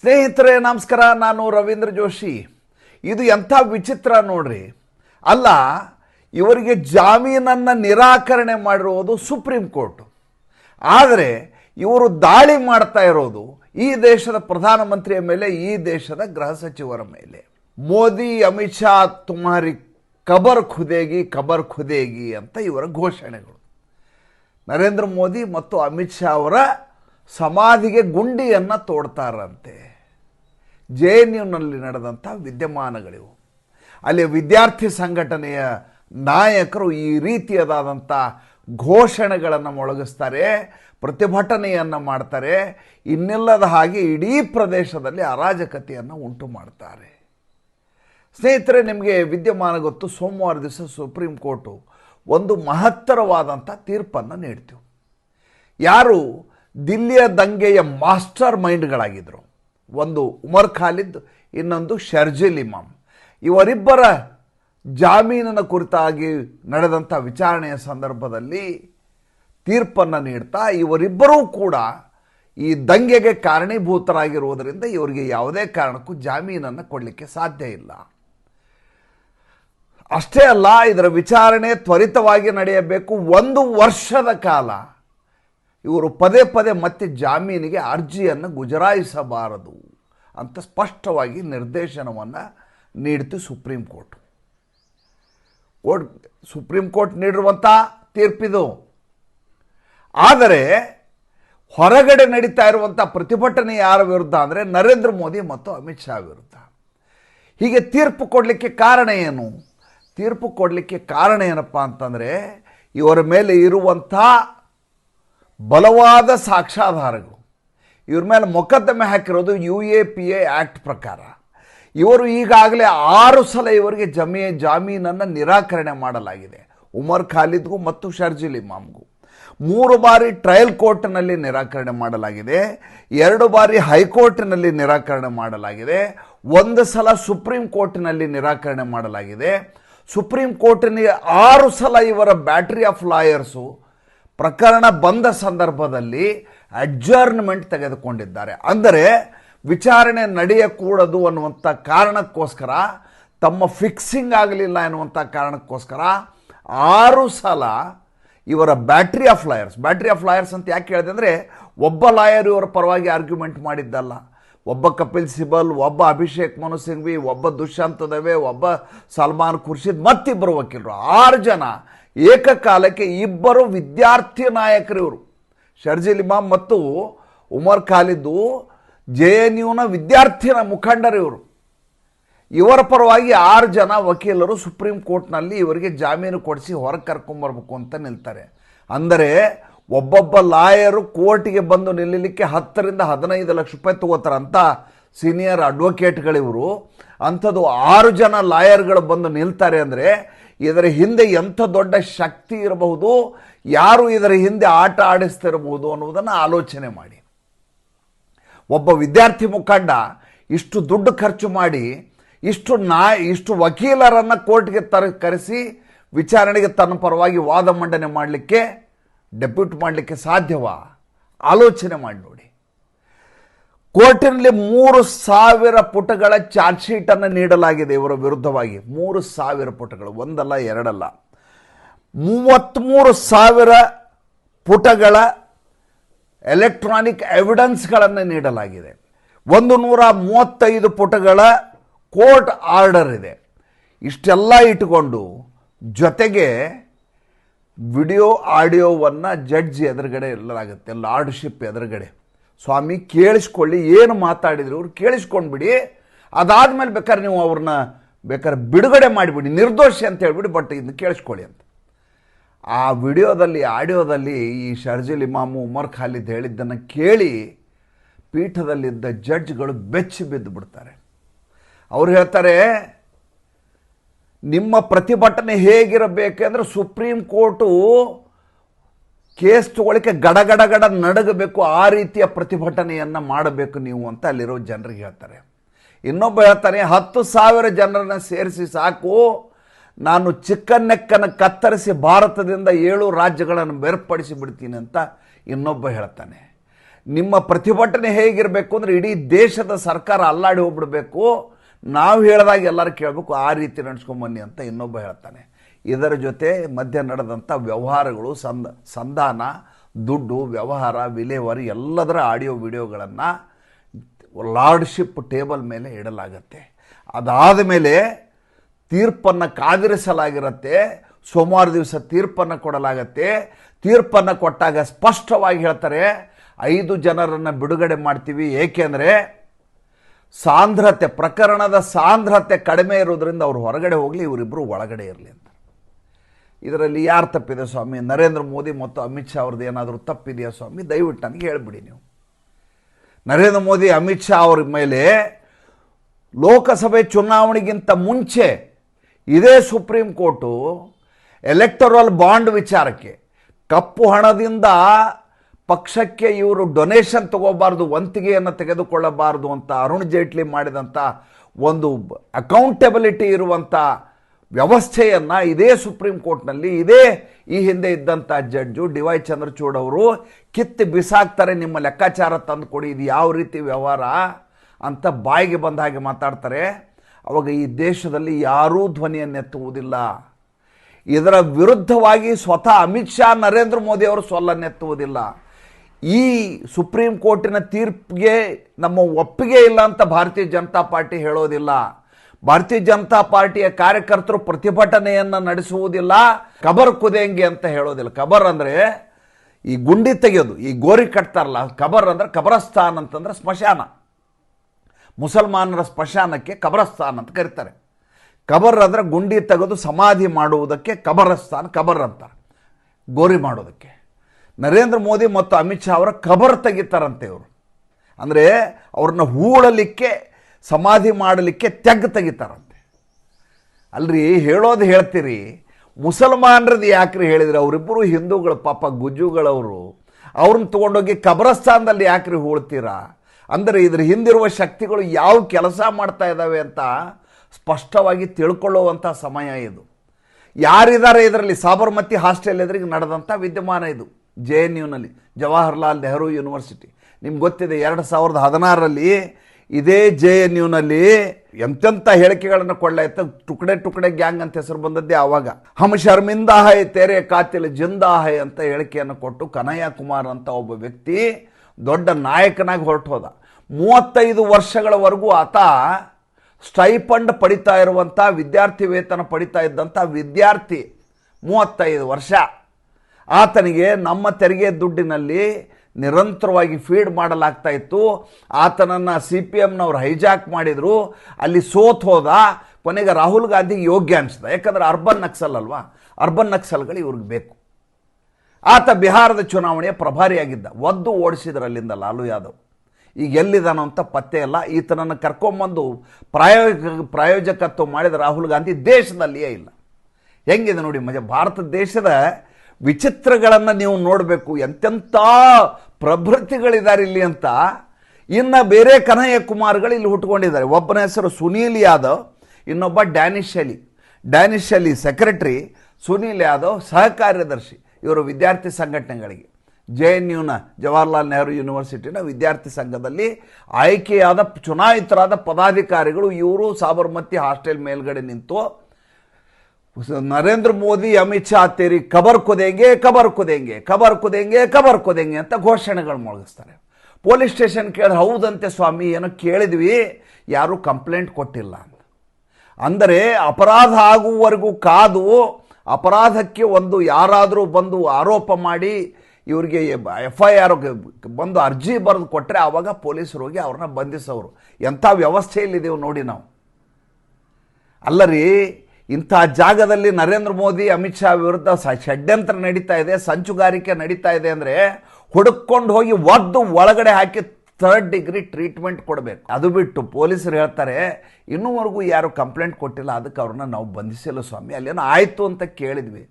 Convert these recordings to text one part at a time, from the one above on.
ಸ್ನೇಹಿತರೆ, ನಮಸ್ಕಾರ. ನಾನು ರವೀಂದ್ರ ಜೋಶಿ. ಇದು ಎಂಥ ವಿಚಿತ್ರ ನೋಡ್ರಿ. ಅಲ್ಲ, ಇವರಿಗೆ ಜಾಮೀನನ್ನು ನಿರಾಕರಣೆ ಮಾಡಿರುವುದು ಸುಪ್ರೀಂ ಕೋರ್ಟ್. ಆದರೆ, ಇವರು ದಾಳಿ ಮಾಡ್ತಾ ಇರೋದು ಈ ದೇಶದ ಪ್ರಧಾನಮಂತ್ರಿಯ ಮೇಲೆ, ಈ ದೇಶದ ಗೃಹ ಸಚಿವರ ಮೇಲೆ. ಮೋದಿ, ಅಮಿತ್ ಶಾ, ತುಮಾರಿ ಕಬರ್ ಖುದೇಗಿ ಕಬರ್ ಖುದೇಗಿ ಅಂತ ಇವರ ಘೋಷಣೆಗಳು. ನರೇಂದ್ರ ಮೋದಿ ಮತ್ತು ಅಮಿತ್ ಶಾ ಅವರ ಸಮಾಧಿಗೆ ಗುಂಡಿಯನ್ನು ತೋಡ್ತಾರಂತೆ. ಜೆ ಎನ್ ಯುನಲ್ಲಿ ನಡೆದಂಥ ವಿದ್ಯಮಾನಗಳಿವು. ಅಲ್ಲಿ ವಿದ್ಯಾರ್ಥಿ ಸಂಘಟನೆಯ ನಾಯಕರು ಈ ರೀತಿಯದಾದಂಥ ಘೋಷಣೆಗಳನ್ನು ಮೊಳಗಿಸ್ತಾರೆ, ಪ್ರತಿಭಟನೆಯನ್ನು ಮಾಡ್ತಾರೆ, ಇನ್ನಿಲ್ಲದ ಹಾಗೆ ಇಡೀ ಪ್ರದೇಶದಲ್ಲಿ ಅರಾಜಕತೆಯನ್ನು ಉಂಟು ಮಾಡ್ತಾರೆ. ಸ್ನೇಹಿತರೆ, ನಿಮಗೆ ವಿದ್ಯಮಾನ ಗೊತ್ತು, ಸೋಮವಾರ ದಿವಸ ಸುಪ್ರೀಂ ಕೋರ್ಟು ಒಂದು ಮಹತ್ತರವಾದಂಥ ತೀರ್ಪನ್ನು ನೀಡ್ತೀವಿ. ಯಾರು ದಿಲ್ಲಿಯ ದಂಗೆಯ ಮಾಸ್ಟರ್ ಮೈಂಡ್ಗಳಾಗಿದ್ದರು ಒಂದು ಉಮರ್ ಖಾಲಿದ್, ಇನ್ನೊಂದು ಶರ್ಜಿಲ್ ಇಮಾಮ್. ಇವರಿಬ್ಬರ ಜಾಮೀನಿನ ಕುರಿತಾಗಿ ನಡೆದಂಥ ವಿಚಾರಣೆಯ ಸಂದರ್ಭದಲ್ಲಿ ತೀರ್ಪನ್ನು ನೀಡ್ತಾ ಇವರಿಬ್ಬರೂ ಕೂಡ ಈ ದಂಗೆಗೆ ಕಾರಣೀಭೂತರಾಗಿರುವುದರಿಂದ ಇವರಿಗೆ ಯಾವುದೇ ಕಾರಣಕ್ಕೂ ಜಾಮೀನನ್ನು ಕೊಡಲಿಕ್ಕೆ ಸಾಧ್ಯ ಇಲ್ಲ. ಅಷ್ಟೇ ಅಲ್ಲ, ಇದರ ವಿಚಾರಣೆ ತ್ವರಿತವಾಗಿ ನಡೆಯಬೇಕು. ಒಂದು ವರ್ಷದ ಕಾಲ ಇವರು ಪದೇ ಪದೇ ಮತ್ತೆ ಜಾಮೀನಿಗೆ ಅರ್ಜಿಯನ್ನು ಗುಜರಾಯಿಸಬಾರದು ಅಂತ ಸ್ಪಷ್ಟವಾಗಿ ನಿರ್ದೇಶನವನ್ನು ನೀಡಿತು supreme court. Court, supreme court ನೀಡಿರುವಂಥ ತೀರ್ಪಿದು. ಆದರೆ ಹೊರಗಡೆ ನಡೀತಾ ಇರುವಂಥ ಪ್ರತಿಭಟನೆ ಯಾರ ವಿರುದ್ಧ ಅಂದರೆ ನರೇಂದ್ರ ಮೋದಿ ಮತ್ತು ಅಮಿತ್ ಶಾ ವಿರುದ್ಧ. ಹೀಗೆ ತೀರ್ಪು ಕೊಡಲಿಕ್ಕೆ ಕಾರಣ ಏನು? ತೀರ್ಪು ಕೊಡಲಿಕ್ಕೆ ಕಾರಣ ಏನಪ್ಪ ಅಂತಂದರೆ ಇವರ ಮೇಲೆ ಇರುವಂಥ ಬಲವಾದ ಸಾಕ್ಷಾಧಾರಗಳು ಇವ್ರ ಮೇಲೆ ಮೊಕದ್ದಮೆ ಹಾಕಿರೋದು U A P A act ಪ್ರಕಾರ. ಇವರು ಈಗಾಗಲೇ ಆರು ಸಲ ಇವರಿಗೆ ಜಮೀ, ಜಾಮೀನನ್ನು ನಿರಾಕರಣೆ ಮಾಡಲಾಗಿದೆ. ಉಮರ್ ಖಾಲಿದ್ಗೂ ಮತ್ತು ಶರ್ಜಿಲ್ ಇಮಾಮ್ಗೂ. ಮೂರು ಬಾರಿ ಟ್ರಯಲ್ ಕೋರ್ಟ್ನಲ್ಲಿ ನಿರಾಕರಣೆ ಮಾಡಲಾಗಿದೆ. ಎರಡು ಬಾರಿ ಹೈಕೋರ್ಟ್ನಲ್ಲಿ ನಿರಾಕರಣೆ ಮಾಡಲಾಗಿದೆ. ಒಂದು ಸಲ ಸುಪ್ರೀಂ ಕೋರ್ಟ್ನಲ್ಲಿ ನಿರಾಕರಣೆ ಮಾಡಲಾಗಿದೆ. ಸುಪ್ರೀಂ ಕೋರ್ಟಿನ ಆರು ಸಲ ಇವರ ಬ್ಯಾಟ್ರಿ ಆಫ್ ಲಾಯರ್ಸು ಪ್ರಕರಣ ಬಂದ ಸಂದರ್ಭದಲ್ಲಿ ಅಡ್ಜರ್ನ್ಮೆಂಟ್ ತೆಗೆದುಕೊಂಡಿದ್ದಾರೆ. ಅಂದರೆ ವಿಚಾರಣೆ ನಡೆಯಕೂಡದು ಅನ್ನುವಂಥ ಕಾರಣಕ್ಕೋಸ್ಕರ, ತಮ್ಮ ಫಿಕ್ಸಿಂಗ್ ಆಗಲಿಲ್ಲ ಎನ್ನುವಂಥ ಕಾರಣಕ್ಕೋಸ್ಕರ ಆರು ಸಲ ಇವರ battery of lawyers battery of lawyers ಅಂತ ಯಾಕೆ ಹೇಳಿದೆ ಅಂದರೆ, ಒಬ್ಬ ಲಾಯರ್ ಇವರ ಪರವಾಗಿ ಆರ್ಗ್ಯುಮೆಂಟ್ ಮಾಡಿದ್ದಲ್ಲ. ಒಬ್ಬ ಕಪಿಲ್ ಸಿಬಲ್, ಒಬ್ಬ ಅಭಿಷೇಕ್ ಮನು ಸಿಂಘ್ವಿ, ಒಬ್ಬ ದುಷ್ಯಂತ್ ದವೆ, ಒಬ್ಬ ಸಲ್ಮಾನ್ ಖುರ್ಷಿದ್ ಮತ್ತಿಬ್ಬರು ವಕೀಲರು. ಆರು ಜನ ಏಕಕಾಲಕ್ಕೆ ಇಬ್ಬರು ವಿದ್ಯಾರ್ಥಿ ನಾಯಕರು ಇವರು. ಶರ್ಜಿಲ್ ಇಮಾಮ್ ಮತ್ತು ಉಮರ್ ಖಾಲಿದ್ದು ಜೆ ಎನ್ ಯುನ ವಿದ್ಯಾರ್ಥಿನ ಮುಖಂಡರು ಇವರು. ಇವರ ಪರವಾಗಿ ಆರು ಜನ ವಕೀಲರು ಸುಪ್ರೀಂ ಕೋರ್ಟ್ನಲ್ಲಿ ಇವರಿಗೆ ಜಾಮೀನು ಕೊಡಿಸಿ ಹೊರಗೆ ಕರ್ಕೊಂಬರ್ಬೇಕು ಅಂತ ನಿಲ್ತಾರೆ. ಅಂದರೆ ಒಬ್ಬೊಬ್ಬ ಲಾಯರು ಕೋರ್ಟಿಗೆ ಬಂದು ನಿಲ್ಲಲಿಕ್ಕೆ ಹತ್ತರಿಂದ ಹದಿನೈದು ಲಕ್ಷ ರೂಪಾಯಿ ತಗೋತಾರಂತ ಸೀನಿಯರ್ ಅಡ್ವೊಕೇಟ್ಗಳಿವರು. ಅಂಥದ್ದು ಆರು ಜನ ಲಾಯರ್ಗಳು ಬಂದು ನಿಲ್ತಾರೆ ಅಂದರೆ ಇದರ ಹಿಂದೆ ಎಂಥ ದೊಡ್ಡ ಶಕ್ತಿ ಇರಬಹುದು, ಯಾರು ಇದರ ಹಿಂದೆ ಆಟ ಆಡಿಸ್ತಿರಬಹುದು ಅನ್ನುವುದನ್ನು ಆಲೋಚನೆ ಮಾಡಿ. ಒಬ್ಬ ವಿದ್ಯಾರ್ಥಿ ಮುಖಂಡ ಇಷ್ಟು ದುಡ್ಡು ಖರ್ಚು ಮಾಡಿ, ಇಷ್ಟು ನಾ, ಇಷ್ಟು ವಕೀಲರನ್ನು ಕೋರ್ಟ್ಗೆ ತರ ಕರೆಸಿ ವಿಚಾರಣೆಗೆ ತನ್ನ ಪರವಾಗಿ ವಾದ ಮಂಡನೆ ಮಾಡಲಿಕ್ಕೆ, ಡೆಪ್ಯೂಟ್ ಮಾಡಲಿಕ್ಕೆ ಸಾಧ್ಯವಾ? ಆಲೋಚನೆ ಮಾಡಿ ನೋಡಿ. ಕೋರ್ಟಿನಲ್ಲಿ ಮೂರು ಸಾವಿರ ಪುಟಗಳ ಚಾರ್ಜ್ ಶೀಟನ್ನು ನೀಡಲಾಗಿದೆ ಇವರ ವಿರುದ್ಧವಾಗಿ. ಮೂರು ಸಾವಿರ ಪುಟಗಳು, ಒಂದಲ್ಲ, ಎರಡಲ್ಲ. ಮೂವತ್ತ್ಮೂರು ಸಾವಿರ ಪುಟಗಳ ಎಲೆಕ್ಟ್ರಾನಿಕ್ ಎವಿಡೆನ್ಸ್ಗಳನ್ನು ನೀಡಲಾಗಿದೆ. ಒಂದು ನೂರ ಮೂವತ್ತೈದು ಪುಟಗಳ ಕೋರ್ಟ್ ಆರ್ಡರ್ ಇದೆ. ಇಷ್ಟೆಲ್ಲ ಇಟ್ಟುಕೊಂಡು ಜೊತೆಗೆ ವಿಡಿಯೋ, ಆಡಿಯೋವನ್ನು ಜಡ್ಜ್ ಎದುರುಗಡೆ ಇರಲಾಗುತ್ತೆ ಲಾರ್ಡ್ಶಿಪ್ ಎದುರುಗಡೆ. ಸ್ವಾಮಿ ಕೇಳಿಸ್ಕೊಳ್ಳಿ, ಏನು ಮಾತಾಡಿದ್ರು ಅವ್ರು ಕೇಳಿಸ್ಕೊಂಡ್ಬಿಡಿ. ಅದಾದಮೇಲೆ ಬೇಕಾದ್ರೆ ನೀವು ಅವ್ರನ್ನ ಬೇಕಾದ್ರೆ ಬಿಡುಗಡೆ ಮಾಡಿಬಿಡಿ, ನಿರ್ದೋಷಿ ಅಂತ ಹೇಳ್ಬಿಡಿ, ಬಟ್ ಇದನ್ನು ಕೇಳಿಸ್ಕೊಳ್ಳಿ ಅಂತ. ಆ ವಿಡಿಯೋದಲ್ಲಿ, ಆಡಿಯೋದಲ್ಲಿ ಈ ಶರ್ಜಿಲ್ ಇಮಾಮು ಉಮರ್ ಖಾಲಿದ್ ಹೇಳಿದ್ದನ್ನು ಕೇಳಿ ಪೀಠದಲ್ಲಿದ್ದ ಜಡ್ಜ್ಗಳು ಬೆಚ್ಚಿ ಬಿದ್ದು ಬಿಡ್ತಾರೆ. ಅವ್ರು ಹೇಳ್ತಾರೆ, ನಿಮ್ಮ ಪ್ರತಿಭಟನೆ ಹೇಗಿರಬೇಕೆಂದ್ರೆ ಸುಪ್ರೀಂ ಕೋರ್ಟು ಕೇಸ್ ತಗೊಳ್ಳಿಕ್ಕೆ ಗಡಗಡಗಡ ನಡಗಬೇಕು, ಆ ರೀತಿಯ ಪ್ರತಿಭಟನೆಯನ್ನು ಮಾಡಬೇಕು ನೀವು ಅಂತ ಅಲ್ಲಿರೋ ಜನರಿಗೆ ಹೇಳ್ತಾರೆ. ಇನ್ನೊಬ್ಬ ಹೇಳ್ತಾನೆ, ಹತ್ತು ಸಾವಿರ ಜನರನ್ನ ಸೇರಿಸಿ ಸಾಕು. ನಾನು ಚಿಕ್ಕನೆಕ್ಕನ್ನು ಕತ್ತರಿಸಿ ಭಾರತದಿಂದ ಏಳು ರಾಜ್ಯಗಳನ್ನು ಬೇರ್ಪಡಿಸಿ ಬಿಡ್ತೀನಿ ಅಂತ ಇನ್ನೊಬ್ಬ ಹೇಳ್ತಾನೆ. ನಿಮ್ಮ ಪ್ರತಿಭಟನೆ ಹೇಗಿರಬೇಕು ಅಂದರೆ ಇಡೀ ದೇಶದ ಸರ್ಕಾರ ಅಲ್ಲಾಡಿ ಹೋಗ್ಬಿಡಬೇಕು. ನಾವು ಹೇಳಿದಾಗ ಎಲ್ಲರೂ ಕೇಳಬೇಕು, ಆ ರೀತಿ ನಡೆಸ್ಕೊಂಬನ್ನಿ ಅಂತ ಇನ್ನೊಬ್ಬ ಹೇಳ್ತಾನೆ. ಇದರ ಜೊತೆ ಮಧ್ಯೆ ನಡೆದಂಥ ವ್ಯವಹಾರಗಳು, ಸಂದ, ಸಂಧಾನ, ದುಡ್ಡು, ವ್ಯವಹಾರ, ವಿಲೇವಾರಿ ಎಲ್ಲದರ ಆಡಿಯೋ ವಿಡಿಯೋಗಳನ್ನು ಲಾರ್ಡ್ಶಿಪ್ ಟೇಬಲ್ ಮೇಲೆ ಇಡಲಾಗತ್ತೆ. ಅದಾದ ಮೇಲೆ ತೀರ್ಪನ್ನು ಕಾದಿರಿಸಲಾಗಿರುತ್ತೆ. ಸೋಮವಾರ ದಿವಸ ತೀರ್ಪನ್ನು ಕೊಡಲಾಗತ್ತೆ. ತೀರ್ಪನ್ನು ಕೊಟ್ಟಾಗ ಸ್ಪಷ್ಟವಾಗಿ ಹೇಳ್ತಾರೆ, ಐದು ಜನರನ್ನು ಬಿಡುಗಡೆ ಮಾಡ್ತೀವಿ. ಏಕೆಂದರೆ ಸಾಂದ್ರತೆ, ಪ್ರಕರಣದ ಸಾಂದ್ರತೆ ಕಡಿಮೆ ಇರೋದ್ರಿಂದ ಅವರು ಹೊರಗಡೆ ಹೋಗಲಿ ಇವರಿಬ್ಬರು ಒಳಗಡೆ ಇರಲಿ ಇದರಲ್ಲಿ ಯಾರು ತಪ್ಪಿದೆ ಸ್ವಾಮಿ? ನರೇಂದ್ರ ಮೋದಿ ಮತ್ತು ಅಮಿತ್ ಶಾ ಅವ್ರದ್ದು ಏನಾದರೂ ತಪ್ಪಿದೆಯಾ ಸ್ವಾಮಿ? ದಯವಿಟ್ಟು ನನಗೆ ಹೇಳ್ಬಿಡಿ ನೀವು. ನರೇಂದ್ರ ಮೋದಿ, ಅಮಿತ್ ಶಾ ಅವ್ರ ಮೇಲೆ ಲೋಕಸಭೆ ಚುನಾವಣೆಗಿಂತ ಮುಂಚೆ ಇದೇ ಸುಪ್ರೀಂ ಕೋರ್ಟು ಎಲೆಕ್ಟರಲ್ ಬಾಂಡ್ ವಿಚಾರಕ್ಕೆ ಕಪ್ಪು ಹಣದಿಂದ ಪಕ್ಷಕ್ಕೆ ಇವರು ಡೊನೇಷನ್ ತಗೋಬಾರ್ದು, ವಂತಿಗೆಯನ್ನು ತೆಗೆದುಕೊಳ್ಳಬಾರ್ದು ಅಂತ ಅರುಣ್ ಜೇಟ್ಲಿ ಮಾಡಿದಂಥ ಒಂದು ಅಕೌಂಟೆಬಿಲಿಟಿ ಇರುವಂಥ ವ್ಯವಸ್ಥೆಯನ್ನು ಇದೇ ಸುಪ್ರೀಂ ಕೋರ್ಟ್ನಲ್ಲಿ ಇದೇ ಈ ಹಿಂದೆ ಇದ್ದಂಥ ಜಡ್ಜು ಡಿ ವೈ ಚಂದ್ರಚೂಡ್ ಅವರು ಕಿತ್ತು ಬಿಸಾಕ್ತಾರೆ, ನಿಮ್ಮ ಲೆಕ್ಕಾಚಾರ ತಂದು ಕೊಡಿ, ಇದು ಯಾವ ರೀತಿ ವ್ಯವಹಾರ ಅಂತ ಬಾಯಿಗೆ ಬಂದ ಹಾಗೆ ಮಾತಾಡ್ತಾರೆ. ಅವಾಗ ಈ ದೇಶದಲ್ಲಿ ಯಾರೂ ಧ್ವನಿಯನ್ನೆತ್ತುವುದಿಲ್ಲ ಇದರ ವಿರುದ್ಧವಾಗಿ ಸ್ವತಃ ಅಮಿತ್ ಶಾ, ನರೇಂದ್ರ ಮೋದಿ ಅವರು ಸೊಲ್ಲನ್ನೆತ್ತುವುದಿಲ್ಲ ಈ ಸುಪ್ರೀಂ ಕೋರ್ಟಿನ ತೀರ್ಪಿಗೆ ನಮ್ಮ ಒಪ್ಪಿಗೆ ಇಲ್ಲ ಅಂತ ಭಾರತೀಯ ಜನತಾ ಪಾರ್ಟಿ ಹೇಳೋದಿಲ್ಲ. ಭಾರತೀಯ ಜನತಾ ಪಾರ್ಟಿಯ ಕಾರ್ಯಕರ್ತರು ಪ್ರತಿಭಟನೆಯನ್ನ ನಡೆಸುವುದಿಲ್ಲ. ಕಬರ್ ಕುದೆಂಗೆ ಅಂತ ಹೇಳೋದಿಲ್ಲ. ಕಬರ್ ಅಂದ್ರೆ ಈ ಗುಂಡಿ ತೆಗೆಯೋದು, ಈ ಗೋರಿ ಕಟ್ತಾರಲ್ಲ, ಕಬರ್ ಅಂದ್ರೆ ಕಬರಸ್ಥಾನ್ ಅಂತಂದ್ರೆ ಸ್ಮಶಾನ. ಮುಸಲ್ಮಾನರ ಸ್ಮಶಾನಕ್ಕೆ ಕಬರಸ್ಥಾನ್ ಅಂತ ಕರೀತಾರೆ. ಕಬರ್ ಅಂದ್ರೆ ಗುಂಡಿ ತೆಗೆದು ಸಮಾಧಿ ಮಾಡುವುದಕ್ಕೆ ಕಬರಸ್ಥಾನ್, ಕಬರ್ ಅಂತಾರೆ. ಗೋರಿ ಮಾಡೋದಕ್ಕೆ. ನರೇಂದ್ರ ಮೋದಿ ಮತ್ತು ಅಮಿತ್ ಶಾ ಅವರ ಕಬರ್ ತೆಗಿತಾರಂತೆ ಇವರು. ಅಂದರೆ ಅವ್ರನ್ನ ಹೂಳಲಿಕ್ಕೆ ಸಮಾಧಿ ಮಾಡಲಿಕ್ಕೆ ತೆಗ್ ತೆಗಿತಾರಂತೆ. ಅಲ್ರಿ ಹೇಳೋದು ಹೇಳ್ತೀರಿ ಮುಸಲ್ಮಾನರದ್ದು ಯಾಕ್ರಿ ಹೇಳಿದರೆ ಅವರಿಬ್ಬರು ಹಿಂದೂಗಳು, ಪಾಪ ಗುಜ್ಜುಗಳವರು ಅವ್ರನ್ನ ತೊಗೊಂಡೋಗಿ ಕಬ್ರಸ್ಥಾನದಲ್ಲಿ ಯಾಕ್ರಿ ಹೂಳ್ತೀರಾ? ಅಂದರೆ ಇದ್ರ ಹಿಂದಿರುವ ಶಕ್ತಿಗಳು ಯಾವ ಕೆಲಸ ಮಾಡ್ತಾ ಇದ್ದಾವೆ ಅಂತ ಸ್ಪಷ್ಟವಾಗಿ ತಿಳ್ಕೊಳ್ಳುವಂಥ ಸಮಯ ಇದು. ಯಾರಿದ್ದಾರೆ ಇದರಲ್ಲಿ, ಸಾಬರ್ಮತಿ ಹಾಸ್ಟೆಲ್ ಎದುರಿಗೆ ನಡೆದಂಥ ವಿದ್ಯಮಾನ ಇದು, ಜೆ ಎನ್ ಯುನಲ್ಲಿ ಜವಾಹರ್ಲಾಲ್ ನೆಹರು ಯೂನಿವರ್ಸಿಟಿ. ನಿಮ್ಗೆ ಗೊತ್ತಿದೆ, ಎರಡು ಸಾವಿರದ ಹದಿನಾರರಲ್ಲಿ ಇದೇ ಜೆ ಎನ್ ಯುನಲ್ಲಿ ಎಂತೆಂಥ ಹೇಳಿಕೆಗಳನ್ನು ಕೊಡ್ಲಾಯ್ತು ಟುಕಡೆ ಟುಕಡೆ ಗ್ಯಾಂಗ್ ಅಂತ ಹೆಸರು ಬಂದದ್ದೇ ಆವಾಗ. ಹಮ್ ಶರ್ಮಿಂದ ಹೈ ತೆರೆ ಕಾತಿಲ್ ಜಿಂದಾ ಹೈ ಅಂತ ಹೇಳಿಕೆಯನ್ನು ಕೊಟ್ಟು ಕನಯ್ಯ ಕುಮಾರ್ ಅಂತ ಒಬ್ಬ ವ್ಯಕ್ತಿ ದೊಡ್ಡ ನಾಯಕನಾಗಿ ಹೊರಟು ಹೋದ. ಮೂವತ್ತೈದು ವರ್ಷಗಳವರೆಗೂ ಆತ ಸ್ಟೈಪಂಡ್ ಪಡಿತಾ ಇರುವಂಥ ವಿದ್ಯಾರ್ಥಿ ವೇತನ ಪಡಿತಾ ಇದ್ದಂಥ ವಿದ್ಯಾರ್ಥಿ ಮೂವತ್ತೈದು ವರ್ಷ. ಆತನಿಗೆ ನಮ್ಮ ತೆರಿಗೆ ದುಡ್ಡಿನಲ್ಲಿ ನಿರಂತರವಾಗಿ ಫೀಡ್ ಮಾಡಲಾಗ್ತಾ ಇತ್ತು. ಆತನನ್ನು ಸಿ ಪಿ ಎಮ್ನವ್ರು ಹೈಜಾಕ್ ಮಾಡಿದರು. ಅಲ್ಲಿ ಸೋತ್ ಹೋದ. ಕೊನೆಗೆ ರಾಹುಲ್ ಗಾಂಧಿಗೆ ಯೋಗ್ಯ ಅನಿಸ್ದ. ಯಾಕಂದ್ರೆ ಅರ್ಬನ್ ನಕ್ಸಲ್ ಅಲ್ವಾ? ಅರ್ಬನ್ ನಕ್ಸಲ್ಗಳು ಇವ್ರಿಗೆ ಬೇಕು. ಆತ ಬಿಹಾರದ ಚುನಾವಣೆಯ ಪ್ರಭಾರಿಯಾಗಿದ್ದ. ಒದ್ದು ಓಡಿಸಿದ್ರಲ್ಲಿಂದ ಲಾಲು ಯಾದವ್. ಈಗ ಎಲ್ಲಿದ್ದಾನೋ ಅಂತ ಪತ್ತೆ ಇಲ್ಲ. ಈತನನ್ನು ಕರ್ಕೊಂಬಂದು ಪ್ರಾಯೋಜಕ, ಪ್ರಾಯೋಜಕತ್ವ ಮಾಡಿದ ರಾಹುಲ್ ಗಾಂಧಿ ದೇಶದಲ್ಲಿಯೇ ಇಲ್ಲ. ಹೆಂಗಿದೆ ನೋಡಿ ಮಜ. ಭಾರತ ದೇಶದ ವಿಚಿತ್ರಗಳನ್ನು ನೀವು ನೋಡಬೇಕು. ಎಂತೆಂಥ ಪ್ರಭೃತಿಗಳಿದ್ದಾರೆ ಇಲ್ಲಿ ಅಂತ. ಇನ್ನು ಬೇರೆ ಕನಯ್ಯ ಕುಮಾರ್ಗಳು ಇಲ್ಲಿ ಹುಟ್ಕೊಂಡಿದ್ದಾರೆ. ಒಬ್ಬನ ಹೆಸರು ಸುನೀಲ್ ಯಾದವ್, ಇನ್ನೊಬ್ಬ ಡ್ಯಾನಿಶ್ ಅಲಿ ಡ್ಯಾನಿಶ್ ಅಲಿ ಸೆಕ್ರೆಟ್ರಿ, ಸುನೀಲ್ ಯಾದವ್ ಸಹಕಾರ್ಯದರ್ಶಿ. ಇವರು ವಿದ್ಯಾರ್ಥಿ ಸಂಘಟನೆಗಳಿಗೆ. ಜೆ ಎನ್ ಯುನ ಜವಾಹರ್ಲಾಲ್ ನೆಹರು ಯೂನಿವರ್ಸಿಟಿನ ವಿದ್ಯಾರ್ಥಿ ಸಂಘದಲ್ಲಿ ಆಯ್ಕೆಯಾದ ಚುನಾಯಿತರಾದ ಪದಾಧಿಕಾರಿಗಳು ಇವರು ಸಾಬರಮತಿ ಹಾಸ್ಟೆಲ್ ಮೇಲ್ಗಡೆ ನಿಂತು ನರೇಂದ್ರ ಮೋದಿ, ಅಮಿತ್ ಶಾ ತೇರಿ ಕಬರ್ ಕುದೇಂಗೆ ಕಬರ್ ಕುದೇಂಗೆ ಕಬರ್ ಕುದೇಂಗೆ, ಕಬರ್ ಕೊದೆಂಗೆ ಅಂತ ಘೋಷಣೆಗಳು ಮೊಳಗಿಸ್ತಾರೆ. ಪೊಲೀಸ್ ಸ್ಟೇಷನ್ ಕೇಳಿದ್ರೆ ಹೌದಂತೆ ಸ್ವಾಮಿ, ಏನೋ ಕೇಳಿದ್ವಿ, ಯಾರೂ ಕಂಪ್ಲೇಂಟ್ ಕೊಟ್ಟಿಲ್ಲ ಅಂತ. ಅಂದರೆ ಅಪರಾಧ ಆಗುವವರೆಗೂ ಕಾದು, ಅಪರಾಧಕ್ಕೆ ಒಂದು ಯಾರಾದರೂ ಬಂದು ಆರೋಪ ಮಾಡಿ, ಇವರಿಗೆ ಎಫ್ ಐ ಆರ್ ಬಂದು ಅರ್ಜಿ ಬರೆದು ಕೊಟ್ಟರೆ ಆವಾಗ ಪೊಲೀಸರು ಹೋಗಿ ಅವ್ರನ್ನ ಬಂಧಿಸೋರು. ಎಂಥ ವ್ಯವಸ್ಥೆಯಲ್ಲಿದ್ದೀವಿ ನೋಡಿ ನಾವು. ಅಲ್ಲರಿ ಇಂಥ ಜಾಗದಲ್ಲಿ ನರೇಂದ್ರ ಮೋದಿ, ಅಮಿತ್ ಶಾ ವಿರುದ್ಧ ಷಡ್ಯಂತ್ರ ನಡೀತಾ ಇದೆ, ಸಂಚುಗಾರಿಕೆ ನಡೀತಾ ಇದೆ ಅಂದರೆ ಹುಡುಕೊಂಡು ಹೋಗಿ ಒದ್ದು ಒಳಗಡೆ ಹಾಕಿ ಥರ್ಡ್ ಡಿಗ್ರಿ ಟ್ರೀಟ್ಮೆಂಟ್ ಕೊಡಬೇಕು. ಅದು ಬಿಟ್ಟು ಪೊಲೀಸರು ಹೇಳ್ತಾರೆ, ಇನ್ನೂವರೆಗೂ ಯಾರು ಕಂಪ್ಲೇಂಟ್ ಕೊಟ್ಟಿಲ್ಲ, ಅದಕ್ಕೆ ಅವ್ರನ್ನ ನಾವು ಬಂಧಿಸಿಲ್ಲ ಸ್ವಾಮಿ. ಅಲ್ಲೇನೋ ಆಯಿತು ಅಂತ ಕೇಳಿದ್ವಿ.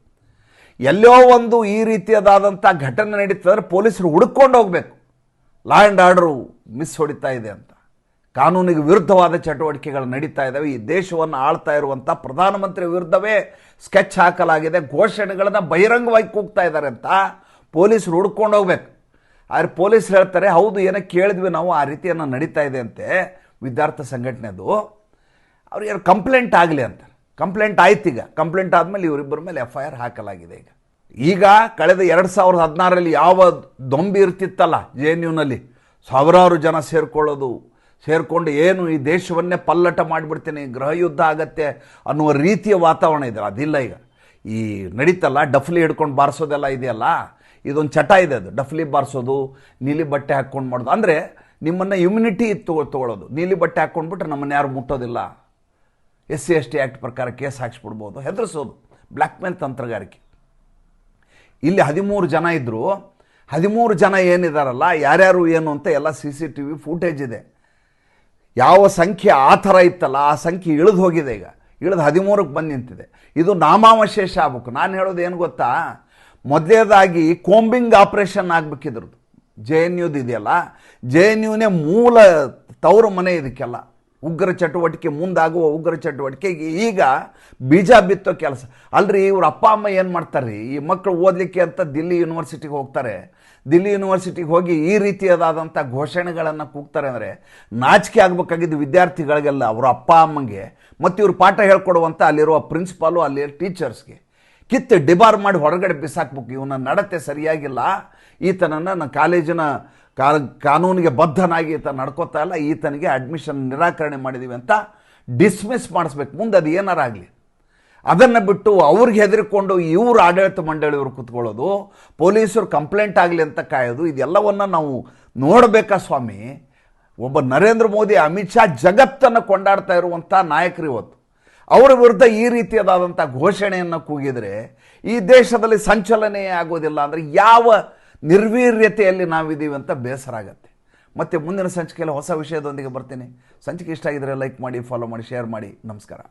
ಎಲ್ಲೋ ಒಂದು ಈ ರೀತಿಯದಾದಂಥ ಘಟನೆ ನಡೀತದ್ರೆ ಪೊಲೀಸರು ಹುಡುಕೊಂಡು ಹೋಗಬೇಕು. ಲಾ ಆ್ಯಂಡ್ ಆರ್ಡ್ರು ಮಿಸ್ ಹೊಡಿತಾ ಇದೆ ಅಂತ. ಕಾನೂನಿಗೆ ವಿರುದ್ಧವಾದ ಚಟುವಟಿಕೆಗಳು ನಡೀತಾ ಇದ್ದಾವೆ ಈ ದೇಶವನ್ನು ಆಳ್ತಾ ಇರುವಂಥ ಪ್ರಧಾನಮಂತ್ರಿ ವಿರುದ್ಧವೇ ಸ್ಕೆಚ್ ಹಾಕಲಾಗಿದೆ. ಘೋಷಣೆಗಳನ್ನು ಬಹಿರಂಗವಾಗಿ ಕೂಗ್ತಾ ಇದ್ದಾರೆ ಅಂತ ಪೊಲೀಸರು ಹುಡ್ಕೊಂಡು ಹೋಗ್ಬೇಕು. ಆದರೆ ಪೊಲೀಸ್ ಹೇಳ್ತಾರೆ, ಹೌದು, ಏನೋ ಕೇಳಿದ್ವಿ ನಾವು, ಆ ರೀತಿಯನ್ನು ನಡೀತಾ ಇದೆ ಅಂತೆ ವಿದ್ಯಾರ್ಥಿ ಸಂಘಟನೆದು. ಅವ್ರಿಗೆ ಕಂಪ್ಲೇಂಟ್ ಆಗಲಿ ಅಂತ. ಕಂಪ್ಲೇಂಟ್ ಆಯ್ತು ಈಗ. ಕಂಪ್ಲೇಂಟ್ ಆದಮೇಲೆ ಇವರಿಬ್ಬರ ಮೇಲೆ ಎಫ್ ಐ ಆರ್ ಹಾಕಲಾಗಿದೆ ಈಗ. ಈಗ ಕಳೆದ ಎರಡು ಸಾವಿರದ ಹದಿನಾರರಲ್ಲಿ ಯಾವ ದೊಂಬಿ ಇರ್ತಿತ್ತಲ್ಲ, ಜೆ ಎನ್ ಯುನಲ್ಲಿ ಸಾವಿರಾರು ಜನ ಸೇರ್ಕೊಳ್ಳೋದು ಸೇರಿಕೊಂಡು ಏನು ಈ ದೇಶವನ್ನೇ ಪಲ್ಲಟ ಮಾಡಿಬಿಡ್ತೀನಿ ಗೃಹ ಯುದ್ಧ ಆಗತ್ತೆ ಅನ್ನುವ ರೀತಿಯ ವಾತಾವರಣ ಇದೆ. ಅದಿಲ್ಲ ಈಗ. ಈ ನಡೀತಲ್ಲ, ಡಫ್ಲಿ ಹಿಡ್ಕೊಂಡು ಬಾರಿಸೋದೆಲ್ಲ ಇದೆಯಲ್ಲ? ಇದೊಂದು ಚಟ ಇದೆ ಅದು. ಡಫ್ಲಿ ಬಾರಿಸೋದು, ನೀಲಿ ಬಟ್ಟೆ ಹಾಕ್ಕೊಂಡು ಮಾಡೋದು. ಅಂದರೆ ನಿಮ್ಮನ್ನು ಇಮ್ಯುನಿಟಿ ತಗೋ ತೊಗೊಳ್ಳೋದು. ನೀಲಿ ಬಟ್ಟೆ ಹಾಕ್ಕೊಂಡ್ಬಿಟ್ರೆ ನಮ್ಮನ್ನು ಯಾರು ಮುಟ್ಟೋದಿಲ್ಲ? S C, S T act ಪ್ರಕಾರ ಕೇಸ್ ಹಾಕ್ಸ್ಬಿಡ್ಬೋದು. ಹೆದರಿಸೋದು. ಬ್ಲ್ಯಾಕ್ ಮೇಲ್ ತಂತ್ರಗಾರಿಕೆ. ಇಲ್ಲಿ ಹದಿಮೂರು ಜನ ಇದ್ದರು ಹದಿಮೂರು ಜನ ಏನಿದಾರಲ್ಲ, ಯಾರ್ಯಾರು ಏನು ಅಂತ ಎಲ್ಲ C C T V footage ಇದೆ. ಯಾವ ಸಂಖ್ಯೆ ಆ ಥರ ಇತ್ತಲ್ಲ, ಆ ಸಂಖ್ಯೆ ಇಳಿದು ಹೋಗಿದೆ ಈಗ. ಇಳಿದು ಹದಿಮೂರಕ್ಕೆ ಬಂದು ನಿಂತಿದೆ. ಇದು ನಾಮಾವಶೇಷ ಆಗ್ಬೇಕು. ನಾನು ಹೇಳೋದು ಏನು ಗೊತ್ತಾ? ಮೊದಲೇದಾಗಿ ಕೋಂಬಿಂಗ್ ಆಪ್ರೇಷನ್ ಆಗಬೇಕಿದ್ರು ಜೆ ಎನ್ ಯುದು ಇದೆಯಲ್ಲ, ಜೆ ಎನ್ ಯುನೇ ಮೂಲ ತವರು ಮನೆ ಇದಕ್ಕೆಲ್ಲ. ಉಗ್ರ ಚಟುವಟಿಕೆ ಮುಂದಾಗುವ ಉಗ್ರ ಚಟುವಟಿಕೆಗೆ ಈಗ ಬೀಜ ಬಿತ್ತೋ ಕೆಲಸ. ಅಲ್ರಿ, ಇವ್ರ ಅಪ್ಪ, ಅಮ್ಮ ಏನು ಮಾಡ್ತಾರೆ? ಈ ಮಕ್ಕಳು ಓದಲಿಕ್ಕೆ ಅಂತ ದಿಲ್ಲಿ ಯೂನಿವರ್ಸಿಟಿಗೆ ಹೋಗ್ತಾರೆ. ದಿಲ್ಲಿ ಯೂನಿವರ್ಸಿಟಿಗೆ ಹೋಗಿ ಈ ರೀತಿಯಾದಂಥ ಘೋಷಣೆಗಳನ್ನು ಕೂಗ್ತಾರೆ ಅಂದರೆ ನಾಚಿಕೆ ಆಗಬೇಕಾಗಿದ್ದು ವಿದ್ಯಾರ್ಥಿಗಳಿಗೆಲ್ಲ, ಅವರ ಅಪ್ಪ ಅಮ್ಮಂಗೆ, ಮತ್ತು ಇವರು ಪಾಠ ಹೇಳ್ಕೊಡುವಂಥ ಅಲ್ಲಿರುವ ಪ್ರಿನ್ಸಿಪಾಲು ಅಲ್ಲಿ ಟೀಚರ್ಸ್ಗೆ ಕಿತ್ತು ಡಿಬಾರ್ ಮಾಡಿ ಹೊರಗಡೆ ಬಿಸಾಕ್ಬೇಕು, ಇವನ ನಡತೆ ಸರಿಯಾಗಿಲ್ಲ. ಈತನನ್ನು ನನ್ನ ಕಾಲೇಜಿನ ಕಾನೂನಿಗೆ ಬದ್ಧನಾಗಿ ಈತ ನಡ್ಕೋತಾ ಇಲ್ಲ, ಈತನಿಗೆ ಅಡ್ಮಿಷನ್ ನಿರಾಕರಣೆ ಮಾಡಿದ್ದೀವಿ ಅಂತ ಡಿಸ್ಮಿಸ್ ಮಾಡಿಸ್ಬೇಕು. ಮುಂದೆ ಅದು ಏನಾರ ಆಗಲಿ. ಅದನ್ನು ಬಿಟ್ಟು ಅವ್ರಿಗೆ ಹೆದರಿಕೊಂಡು ಇವ್ರ ಆಡಳಿತ ಮಂಡಳಿಯವರು ಕೂತ್ಕೊಳ್ಳೋದು, ಪೊಲೀಸರು ಕಂಪ್ಲೇಂಟ್ ಆಗಲಿ ಅಂತ ಕಾಯೋದು, ಇದೆಲ್ಲವನ್ನು ನಾವು ನೋಡಬೇಕಾ ಸ್ವಾಮಿ? ಒಬ್ಬ ನರೇಂದ್ರ ಮೋದಿ ಅಮಿತ್ ಶಾ ಜಗತ್ತನ್ನು ಕೊಂಡಾಡ್ತಾ ಇರುವಂಥ ನಾಯಕರು ಇವತ್ತು. ಅವರ ವಿರುದ್ಧ ಈ ರೀತಿಯಾದಂಥ ಘೋಷಣೆಯನ್ನು ಕೂಗಿದರೆ ಈ ದೇಶದಲ್ಲಿ ಸಂಚಲನೆ ಆಗೋದಿಲ್ಲ ಅಂದರೆ ಯಾವ ನಿರ್ವೀರ್ಯತೆಯಲ್ಲಿ ನಾವಿದ್ದೀವಿ ಅಂತ ಬೇಸರ ಆಗುತ್ತೆ. ಮತ್ತು ಮುಂದಿನ ಸಂಚಿಕೆಯಲ್ಲಿ ಹೊಸ ವಿಷಯದೊಂದಿಗೆ ಬರ್ತೀನಿ. ಸಂಚಿಕೆ ಇಷ್ಟ ಆಗಿದ್ರೆ ಲೈಕ್ ಮಾಡಿ ಫಾಲೋ ಮಾಡಿ ಶೇರ್ ಮಾಡಿ. ನಮಸ್ಕಾರ.